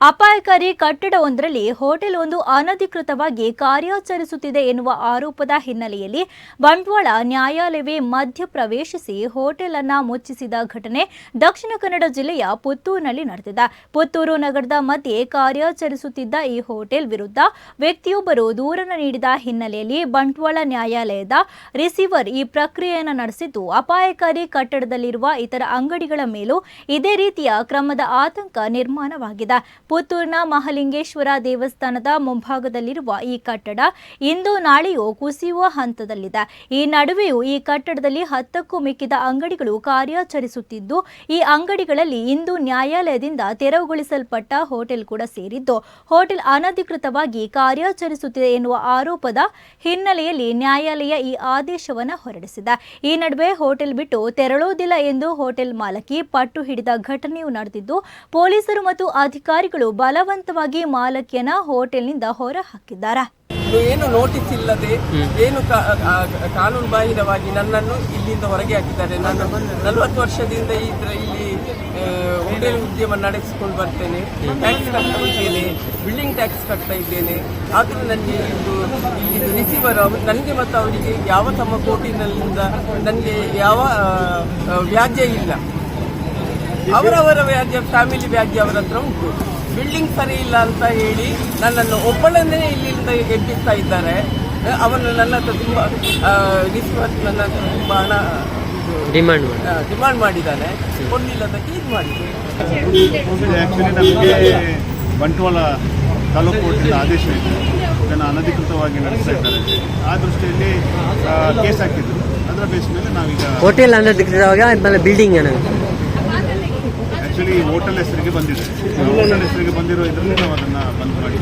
ಅಪಾಯಕಾರಿ ಕಟ್ಟಡವೊಂದರಲ್ಲಿ ಹೋಟೆಲ್ ಒಂದು ಅನಧಿಕೃತವಾಗಿ ಕಾರ್ಯಾಚರಿಸುತ್ತಿದೆ ಎನ್ನುವ ಆರೋಪದ ಹಿನ್ನೆಲೆಯಲ್ಲಿ ಬಂಟ್ವಾಳ ನ್ಯಾಯಾಲಯವೇ ಮಧ್ಯಪ್ರವೇಶಿಸಿ ಹೋಟೆಲ್ ಅನ್ನ ಮುಚ್ಚಿಸಿದ ಘಟನೆ ದಕ್ಷಿಣ ಕನ್ನಡ ಜಿಲ್ಲೆಯ ಪುತ್ತೂರಿನಲ್ಲಿ ನಡೆದಿದೆ. ಪುತ್ತೂರು ನಗರದ ಮಧ್ಯೆ ಕಾರ್ಯಾಚರಿಸುತ್ತಿದ್ದ ಈ ಹೋಟೆಲ್ ವಿರುದ್ಧ ವ್ಯಕ್ತಿಯೊಬ್ಬರು ದೂರನ್ನು ನೀಡಿದ ಹಿನ್ನೆಲೆಯಲ್ಲಿ ಬಂಟ್ವಾಳ ನ್ಯಾಯಾಲಯದ ರಿಸೀವರ್ ಈ ಪ್ರಕ್ರಿಯೆಯನ್ನು ನಡೆಸಿದ್ದು, ಅಪಾಯಕಾರಿ ಕಟ್ಟಡದಲ್ಲಿರುವ ಇತರ ಅಂಗಡಿಗಳ ಮೇಲೂ ಇದೇ ರೀತಿಯ ಕ್ರಮದ ಆತಂಕ ನಿರ್ಮಾಣವಾಗಿದೆ. ಪುತ್ತೂರಿನ ಮಹಾಲಿಂಗೇಶ್ವರ ದೇವಸ್ಥಾನದ ಮುಂಭಾಗದಲ್ಲಿರುವ ಈ ಕಟ್ಟಡ ಇಂದು ನಾಳೆಯೂ ಕುಸಿಯುವ ಹಂತದಲ್ಲಿದೆ. ಈ ನಡುವೆಯೂ ಈ ಕಟ್ಟಡದಲ್ಲಿ ಹತ್ತಕ್ಕೂ ಮಿಕ್ಕಿದ ಅಂಗಡಿಗಳು ಕಾರ್ಯಾಚರಿಸುತ್ತಿದ್ದು, ಈ ಅಂಗಡಿಗಳಲ್ಲಿ ಇಂದು ನ್ಯಾಯಾಲಯದಿಂದ ತೆರವುಗೊಳಿಸಲ್ಪಟ್ಟ ಹೋಟೆಲ್ ಕೂಡ ಸೇರಿದ್ದು, ಹೋಟೆಲ್ ಅನಧಿಕೃತವಾಗಿ ಕಾರ್ಯಾಚರಿಸುತ್ತಿದೆ ಎನ್ನುವ ಆರೋಪದ ಹಿನ್ನೆಲೆಯಲ್ಲಿ ನ್ಯಾಯಾಲಯ ಈ ಆದೇಶವನ್ನು ಹೊರಡಿಸಿದೆ. ಈ ನಡುವೆ ಹೋಟೆಲ್ ಬಿಟ್ಟು ತೆರಳೋದಿಲ್ಲ ಎಂದು ಹೋಟೆಲ್ ಮಾಲಕಿ ಪಟ್ಟು ಹಿಡಿದ ಘಟನೆಯು ನಡೆದಿದ್ದು, ಪೊಲೀಸರು ಮತ್ತು ಅಧಿಕಾರಿಗಳು ಬಲವಂತವಾಗಿ ಮಾಲಕಿಯನ್ನ ಹೋಟೆಲ್ನಿಂದ ಹೊರ ಹಾಕಿದ್ದಾರೆ. ಏನು ನೋಟಿಸ್ ಇಲ್ಲದೆ ಏನು ಕಾ- ಕಾನೂನು ಬಾಹಿರವಾಗಿ ನನ್ನನ್ನು ಇಲ್ಲಿಂದ ಹೊರಗೆ ಹಾಕಿದ್ದಾರೆ. ನಾನು ನಲವತ್ತು ವರ್ಷದಿಂದ ಈ ತರ- ಇಲ್ಲಿ ಹೋಟೆಲ್ ಉದ್ಯಮ ನಡೆಸಿಕೊಂಡು ಬರ್ತೇನೆ. ಟ್ಯಾಕ್ಸ್ ಕಟ್ತಾ ಇದ್ದೇನೆ. ಬಿಲ್ಡಿಂಗ್ ಟ್ಯಾಕ್ಸ್ ಕಟ್ತಾ ಇದ್ದೇನೆ. ಆದರೂ ನನಗೆ ಇದು ಇಲ್ಲಿ ರಿಸೀವರ್ ನನಗೆ ಮತ್ತು ಅವರಿಗೆ ಯಾವ ತಮ್ಮ ಕೋಟಿನಲ್ಲಿಂದ ನನಗೆ ಯಾವ ವ್ಯಾಜ್ಯ ಇಲ್ಲ. ಅವರವರ ವ್ಯಾಜ್ಯ ಫ್ಯಾಮಿಲಿ ವ್ಯಾಜ್ಯ ಅವರ ಹತ್ರ ಉಂಟು. ಬಿಲ್ಡಿಂಗ್ ಸರಿ ಇಲ್ಲ ಅಂತ ಹೇಳಿ ನನ್ನನ್ನು ಒಬ್ಬಳನ್ನೇ ಇಲ್ಲಿಂದ ಎಬ್ಬಿಸ್ತಾ ಇದ್ದಾರೆ. ಅವನು ನನ್ನ ಹತ್ರ ತುಂಬ ನನ್ನ ಹತ್ರ ತುಂಬ ಹಣ ಡಿಮಾಂಡ್ ಡಿಮ್ಯಾಂಡ್ ಡಿಮಾಂಡ್ ಮಾಡಿದ್ದಾನೆ. ಕೊಡಲಿಲ್ಲದಕ್ಕೆ ಇದು ಮಾಡಿದೆ. ಆ್ಯಕ್ಚುಲಿ ನಮಗೆ ಬಂಟ್ವಾಳ ತಾಲೂಕು ಕೋರ್ಟಿನ ಆದೇಶ ಇದೆ. ಇದನ್ನು ಅನಧಿಕೃತವಾಗಿ ನಡೆಸ್ತಾ ಇದ್ದಾರೆ. ಆ ದೃಷ್ಟಿಯಲ್ಲಿ ಕೇಸ್ ಹಾಕಿದ್ರು. ಅದರ ಬೇಸ್ ಮೇಲೆ ನಾವೀಗ ಹೋಟೆಲ್ ಅನಧಿಕೃತವಾಗಿ ಆಮೇಲೆ ಬಿಲ್ಡಿಂಗ್ ಅನ್ನೋದು ಆ್ಯಕ್ಚುಲಿ ಹೋಟೆಲ್ ಹೆಸರಿಗೆ ಬಂದಿದೆ. ಹೋಟೆಲ್ ಹೆಸರಿಗೆ ಬಂದಿರೋ ಇದರಲ್ಲಿ ನಾವು ಅದನ್ನು ಬಂದ್ ಮಾಡಿ.